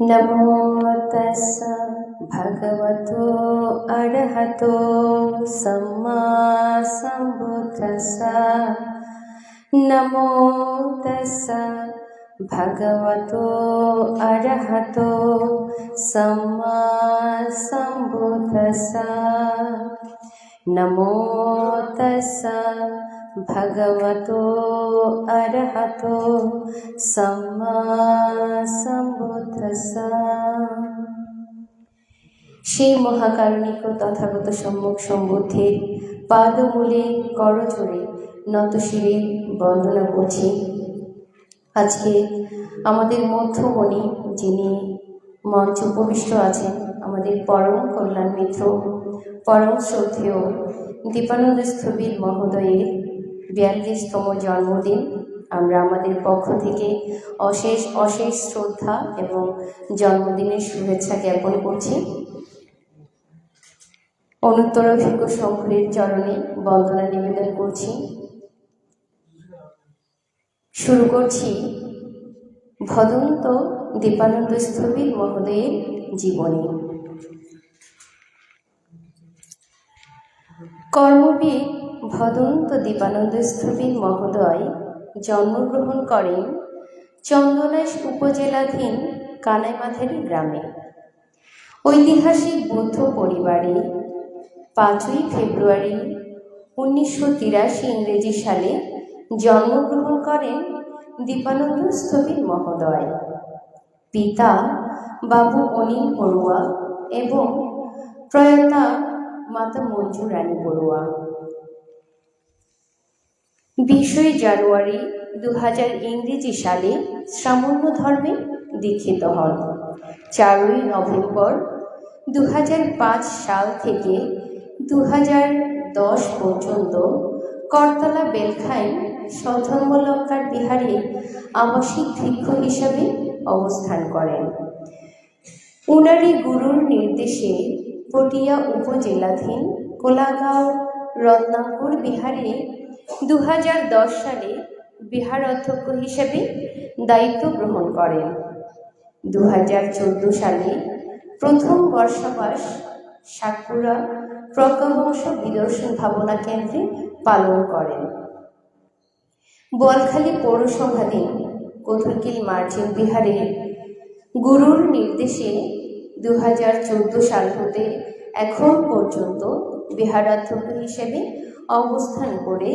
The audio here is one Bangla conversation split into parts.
नमो तस्स भगवतो अरहतो सम्मा सम्बुद्धस्स। नमो तस्स भगवतो अरहतो सम्मा सम्बुद्धस्स नमो तस्स भगवतो अरहतो सम्मा सम्बुद्धस्स সেই মহাকারণিক ও তথাগত সম্মুখ সম্বুদ্ধের পাদমূলে করজোড়ে নত শিরে বন্দনা করছি আজকে আমাদের মধ্যমণি যিনি মঞ্চ উপবিষ্ট আছেন, আমাদের পরম কল্যাণ মিত্র, পরম শ্রদ্ধেয় দীপানন্দ স্থবির মহোদয়ের বিয়াল্লিশতম জন্মদিন, আমরা আমাদের পক্ষ থেকে অশেষ অশেষ শ্রদ্ধা এবং জন্মদিনের শুভেচ্ছা জ্ঞাপন করছি। অনুত্তর ভিজ্ঞ শঙ্করের চরণে বন্দনা নিবেদন করছি। শুরু করছি ভদন্ত দীপানন্দ স্থবির মহোদয়ের জীবনী। কর্মবীর ভদন্ত দীপানন্দ স্থবির মহোদয় জন্মগ্রহণ করেন চন্দনাইশ উপজেলাধীন কানাইমাথারি গ্রামে। ঐতিহাসিক বৌদ্ধ পরিবারে পাঁচই ফেব্রুয়ারি উনিশশো তিরাশি ইংরেজি সালে জন্মগ্রহণ করেন দীপানন্দ স্থবির মহোদয়। পিতা বাবু অনিল বড়ুয়া এবং প্রয়াতা মাতা মঞ্জু রানী বড়ুয়া। বিশই জানুয়ারি দু হাজার ইংরেজি সালে সামান্য ধর্মে দীক্ষিত হন। চারই নভেম্বর দু হাজার পাঁচ সাল থেকে দু হাজার দশ পর্যন্ত করতলা বেলখাই সধর্মলঙ্কার বিহারে আবাসিক ভিক্ষু হিসাবে অবস্থান করেন। উনারি গুরুর নির্দেশে পটিয়া উপজেলাধীন কোলাগাঁও রত্নাঙ্কুর বিহারে দু হাজার দশ সালে বিহার অধ্যক্ষ হিসেবে দায়িত্ব গ্রহণ করেন। দু হাজার চোদ্দ সালে প্রথম বর্ষাবাস সাকুরা প্রজ্ঞাবংশ বিদর্শন ভাবনা কেন্দ্রে পালন করেন। বোয়ালখালী পৌরসভাধীন কোথরকিল মার্জিন বিহারে গুরুর নির্দেশে দু হাজার চোদ্দ সাল হতে এখন পর্যন্ত বিহারাধ্যক্ষ হিসেবে অবস্থান করে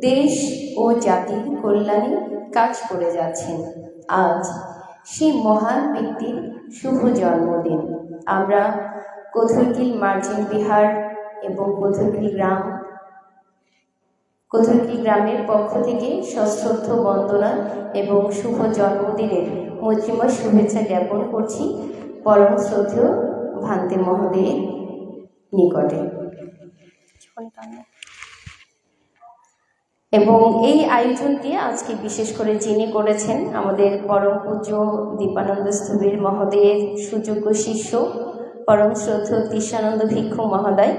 দেশ ও জাতির কল্যাণে কাজ করে যাচ্ছেন। আজ সেই মহান ব্যক্তির শুভ জন্মদিন। আমরা কোথরকিল মার্জিন বিহার এবং কোথরকিল গ্রাম কোথরকিল গ্রামের পক্ষ থেকে সশ্রদ্ধ বন্দনা এবং শুভ জন্মদিনের মৈত্রীময় শুভেচ্ছা জ্ঞাপন করছি। পরম শ্রদ্ধেয় ভান্তে মহোদয়ের নিকটে। এবং এই আয়োজনটি আজকে বিশেষ করে যিনি করেছেন আমাদের পরম পূজ্য দীপানন্দ স্থবির মহোদয়ের সুযোগ্য শিষ্য, পরম শ্রদ্ধ কৃষ্ণানন্দ ভিক্ষু মহোদয়,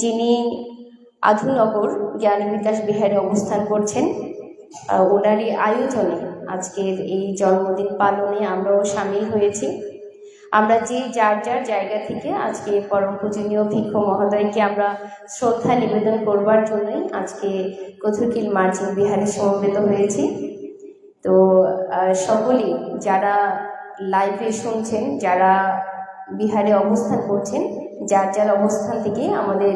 যিনি আধুনগর জ্ঞান বিকাশ বিহারে অবস্থান করছেন। ওনারই আয়োজনে আজকের এই জন্মদিন পালনে আমরাও সামিল হয়েছি। আমরা যে যার যার জায়গা থেকে আজকে পরম পূজনীয় ভিক্ষু মহোদয়কে আমরা শ্রদ্ধা নিবেদন করবার জন্যই আজকে কথুকিল মার্জিন বিহারে সমবেত হয়েছি। তো সকলেই যারা লাইভে শুনছেন, যারা বিহারে অবস্থান করছেন, যার যার অবস্থান থেকে আমাদের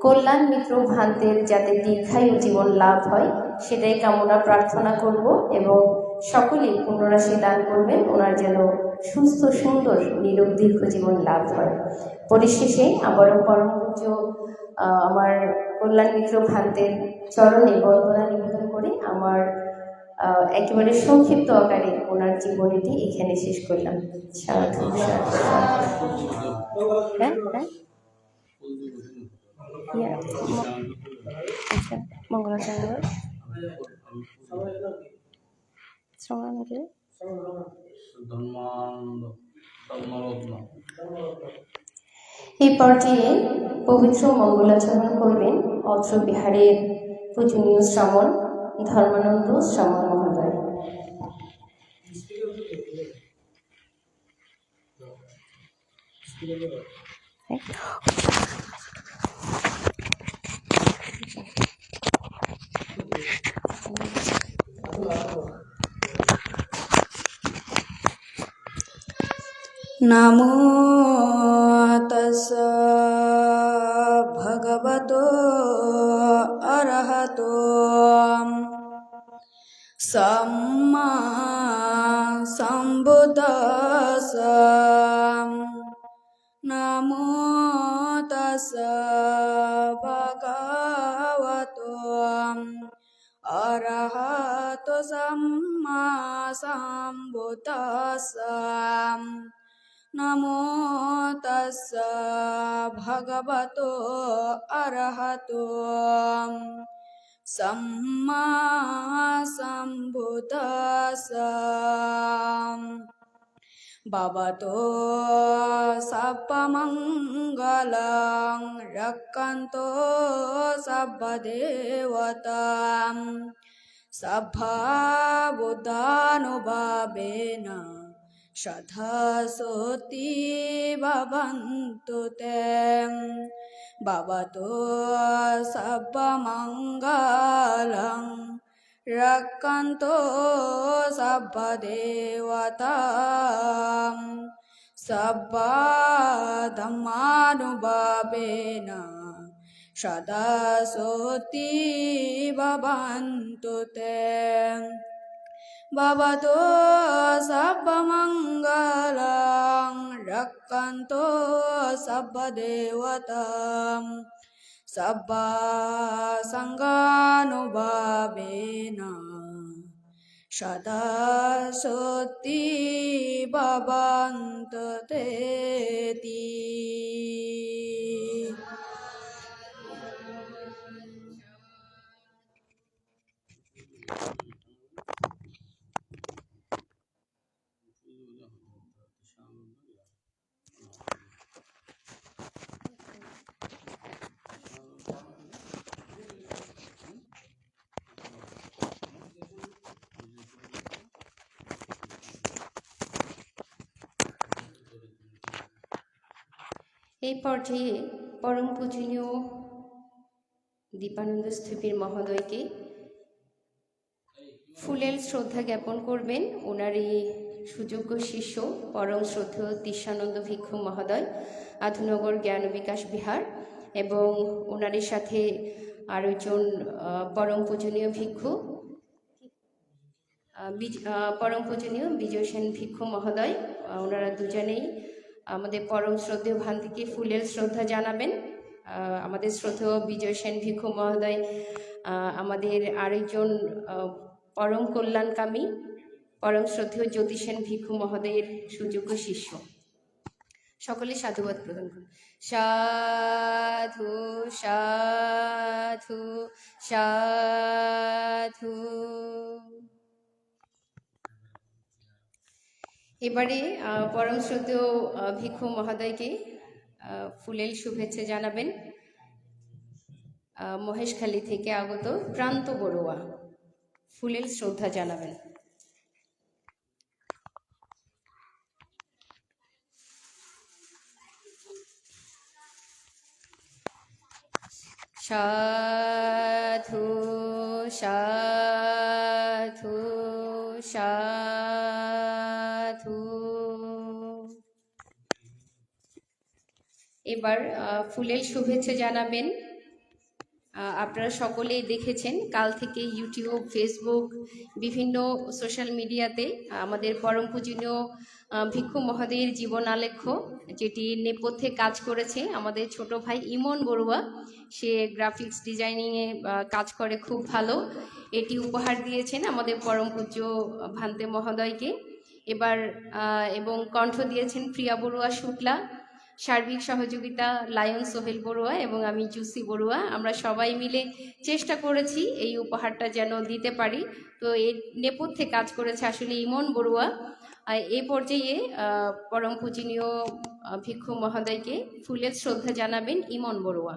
কল্যাণ মিত্র ভ্রান্তের যাতে দীর্ঘায়ু জীবন লাভ হয়, সেটাই কামনা প্রার্থনা করব এবং সকলেই পুনরাশি দান করবেন, ওনার যেন সুস্থ, সুন্দর নিরোগ দীর্ঘ জীবন লাভ হয়। পরিশেষে আবারও পরম পূজ্য আমার কল্যাণ মিত্র ভ্রান্তের চরণে বন্দনা নিবেদন করে আমার একেবারে সংক্ষিপ্ত আকারে ওনার জীবনীটি এখানে শেষ করলাম। সাধু। হ্যাঁ হ্যাঁ। মঙ্গলাচন্দ্র শ্রমানকে এই পর্যায়ে পবিত্র মঙ্গলাচরণ করবেন অত্র বিহারের পূজনীয় শ্রমণ ধর্মানন্দ শ্রমণ মহোদয়। Namo Tassa Bhagavato Arahato Samma Sambuddhasa Namo Tassa Bhagavato Arahato สัมมาสัมพุทธัสสะนะโมตัสสะภะคะวะโตอะระหะโตสัมมาสัมพุทธัสสะบาบาโตสัพพมังกลังรักขันโตสัพพเดวตา সর্বদেবতাম সভাবুদানুভাবেন সধসতি ভবন্তু তে ভবতো সর্বমঙ্গলং রক্ষন্তো সর্বদেবতাম। সর্বধর্মানুভাবেন सदा सोति भवन्तु ते भवतो सर्वमङ्गलं रक्कन्तो सर्वदेवताम् सङ्गानुभावेन सदा सोति भवन्तु तेति এই পর্যায়ে পরম পূজনীয় দীপানন্দ স্থিতির মহোদয়কে ফুলের শ্রদ্ধা জ্ঞাপন করবেন। ওনারই সুযোগ্য শিষ্য পরম শ্রদ্ধেয় তিস্যানন্দ ভিক্ষু মহোদয়, আধুনগর জ্ঞান বিকাশ বিহার এবং ওনারই সাথে আরও একজন পরম পূজনীয় ভিক্ষু পরম পূজনীয় বিজয় সেন ভিক্ষু মহোদয় ওনারা দুজনেই আমাদের পরম শ্রদ্ধেয় ভান্তিকে ফুলের শ্রদ্ধা জানাবেন। আমাদের শ্রদ্ধেয় বিজয় সেন ভিক্ষু মহোদয় আমাদের আরেকজন পরম কল্যাণকামী, পরম শ্রদ্ধেয় জ্যোতি সেন ভিক্ষু মহোদয়ের সুযোগ্য শিষ্য। সকলে সাধুবাদ প্রদান করুন। সাধু সাধু সাধু। এবারে পরম শ্রদ্ধেয় ভিক্ষু মহোদয়কে ফুলেল শুভেচ্ছা জানাবেন। মহেশখালী থেকে আগত প্রান্ত বড়ুয়া, ফুলেল শ্রদ্ধা জানাবেন। সাধু সাধু এবার ফুলের শুভেচ্ছা জানাবেন। আপনারা সকলেই দেখেছেন, কাল থেকে ইউটিউব ফেসবুক বিভিন্ন সোশ্যাল মিডিয়াতে আমাদের পরম পূজনীয় ভিক্ষু মহাদের জীবন আলেখ্য যেটি নেপথ্যে কাজ করেছে। আমাদের ছোট ভাই ইমন বড়ুয়া, সে গ্রাফিক্স ডিজাইনিংয়ে কাজ করে খুব ভালো। এটি উপহার দিয়েছেন আমাদের পরম পূজ্য ভান্তে মহোদয়কে। এবার এবং কণ্ঠ দিয়েছেন প্রিয়া বড়ুয়া শুক্লা। সার্বিক সহযোগিতা, লায়ন সোহেল বড়ুয়া এবং আমি জুসি বড়ুয়া। আমরা সবাই মিলে চেষ্টা করেছি এই উপহারটা যেন দিতে পারি। তো এর নেপথ্যে কাজ করেছে আসলে ইমন বড়ুয়া। এই পর্যায়ে পরম পূজনীয় ভিক্ষু মহোদয়কে ফুলের শ্রদ্ধা জানাবেন ইমন বড়ুয়া।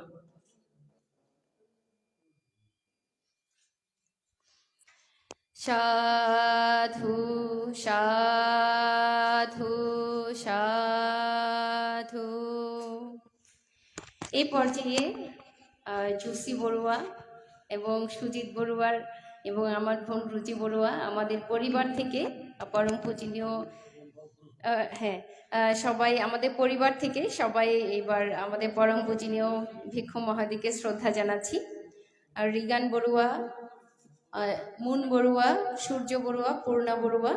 সাধু সাধু সাধু। এই পর্যায়ে জুসি বড়ুয়া এবং সুজিত বড়ুয়ার এবং আমার বোন রুচি বড়ুয়া আমাদের পরিবার থেকে পরম পূজনীয় হ্যাঁ সবাই আমাদের পরিবার থেকে সবাই এবার আমাদের পরম পূজনীয় ভিক্ষু মহাদিকে শ্রদ্ধা জানাচ্ছি। আর রিগান বড়ুয়া মুন বড়ুয়া, সূর্য বড়ুয়া, পূর্ণা বড়ুয়া।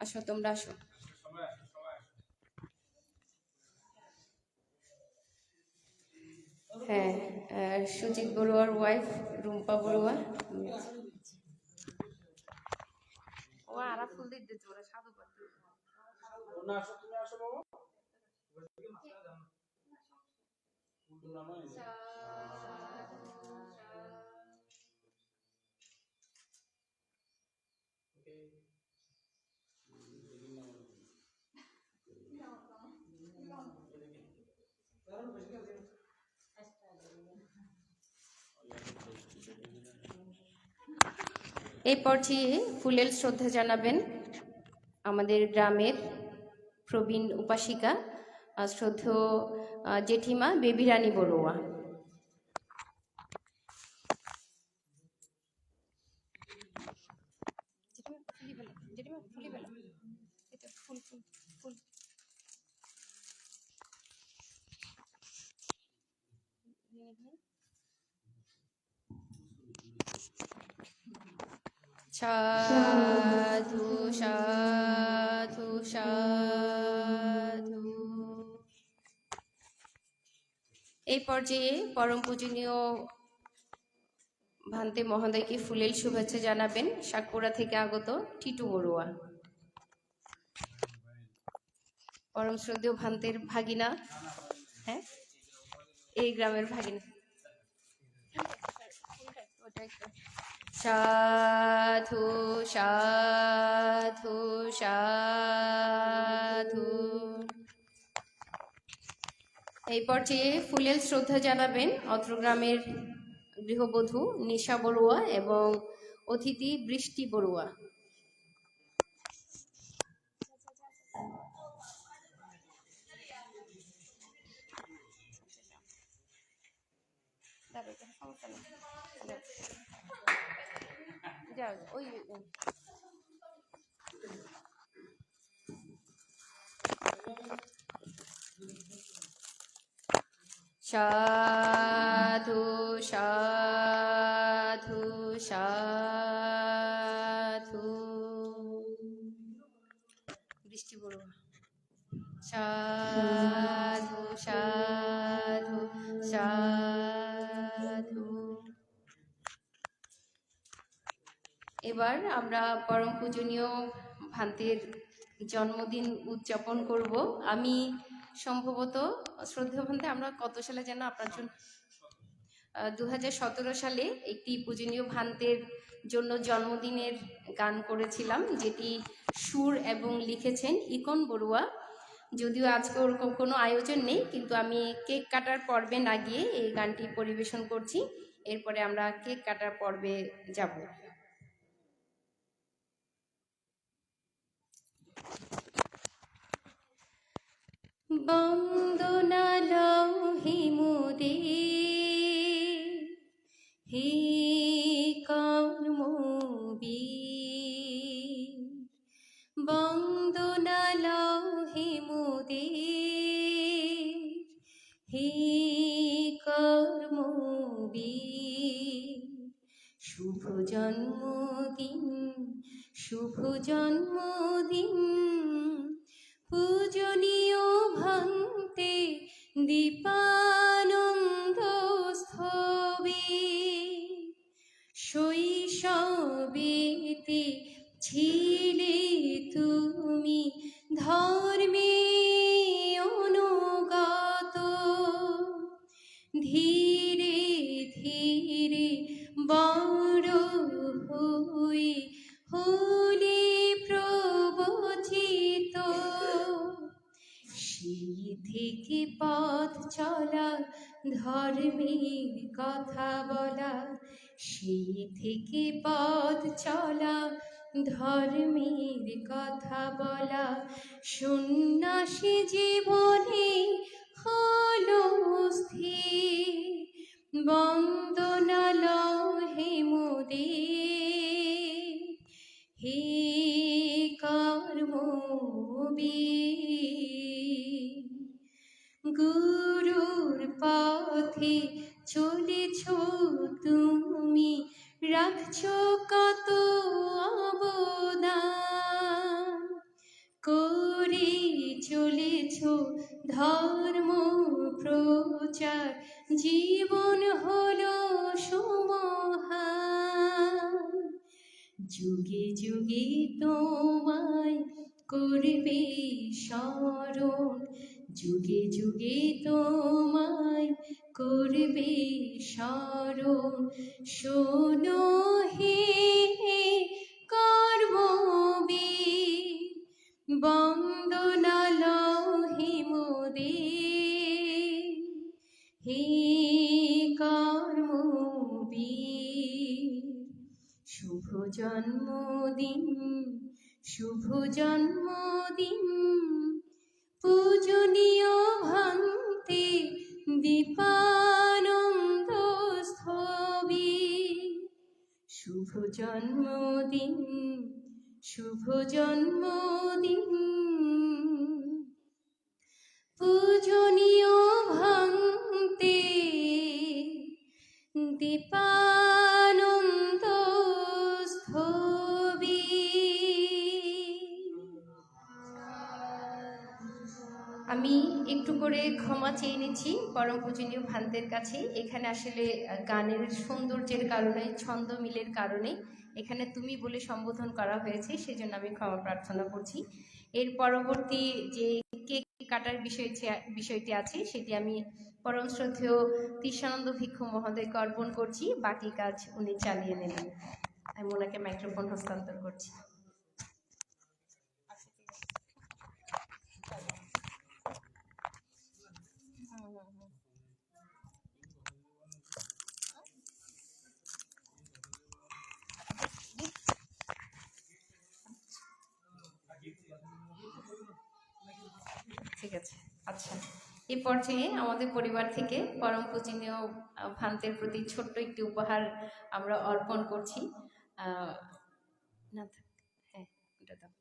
আসো, তোমরা আসো। হ্যাঁ সুজিত বড়ুয়ার ওয়াইফ রুম্পা বড়ুয়া। ও আরা ফুল দিতে ওরা সাধু পাত্র এই পর্যায়ে ফুলেল শ্রদ্ধা জানাবেন আমাদের গ্রামের প্রবীণ উপাসিকা শ্রদ্ধ জেঠিমা বেবি রানী বড়ুয়া। সাধু সাধু সাধু। এই পর্যায়ে পরম পূজনীয় ভান্তে মহোদয়কে ফুলেল শুভেচ্ছা জানাবেন সাকুরা থেকে আগত টিটু বড়ুয়া। পরম শ্রদ্ধেয় ভান্তের ভাগিনা হ্যাঁ? এই গ্রামের ভাগিনা। সাধু সাধু সাধু। এই পর্যায়ে ফুলেল শ্রদ্ধা জানাবেন অত্র গ্রামের গৃহবধূ নিশা বড়ুয়া এবং অতিথি বৃষ্টি বড়ুয়া। যাও ওই সাধু সাধু সাধু। বৃষ্টি বড়ুয়া সাধু আমরা পরম পূজনীয় ভান্তের জন্মদিন উদযাপন করব। আমি সম্ভবত শ্রদ্ধেয় ভান্তে, আমরা কত সালে যেন আপনার জন্য দু হাজার সতেরো সালে একটি পূজনীয় ভান্তের জন্য জন্মদিনের গান করেছিলাম, যেটি সুর এবং লিখেছেন ইকন বড়ুয়া। যদিও আজকে ওরকম কোনো আয়োজন নেই, কিন্তু আমি কেক কাটার পর্বে না গিয়ে এই গানটি পরিবেশন করছি। এরপরে আমরা কেক কাটার পর্বে যাব। বন্দনা হিমুদে মুদে হে ধর্মে অনুগত। ধীরে ধীরে বড় হই, হলে প্রবচিত। সেই থেকে পথ চলা, ধর্মের কথা বলা সেই থেকে পথ চলা ধর্মের কথা বলা সন্ন্যাসী জীবনে হলো স্থির বন্দনালহে যুগে যুগে তোমায় করবে স্মরণ। যুগে যুগে তোমায় করবে স্মরণ। শোনো হে কর্মবি বন্দনালহে জন্মদিন শুভ জন্মদিন। পূজনীয় ভান্তে দীপানন্দ স্থবির শুভ জন্মদিন শুভ জন্মদিন। পূজনীয় ভান্তে দীপানন্দ আমি একটু করে ক্ষমা চেয়ে নিচ্ছি পরম পূজনীয় ভান্তের কাছে। এখানে আসলে গানের সৌন্দর্যের কারণে, ছন্দ মিলের কারণে এখানে তুমি বলে সম্বোধন করা হয়েছে, সেজন্য আমি ক্ষমা প্রার্থনা করছি। এর পরবর্তী যে কেক কাটার বিষয় বিষয়টি আছে, সেটি আমি পরম শ্রদ্ধেয় কৃষ্ণানন্দ ভিক্ষু মহোদয়কে অর্পণ করছি। বাকি কাজ উনি চালিয়ে নেবেন। আমি ওনাকে মাইক্রোফোন হস্তান্তর করছি। এই পর্যায়ে আমাদের পরিবার থেকে পরম পূজনীয় ভান্তের প্রতি ছোট্ট একটি উপহার আমরা অর্পণ করছি না হ্যাঁ ওটা দাও।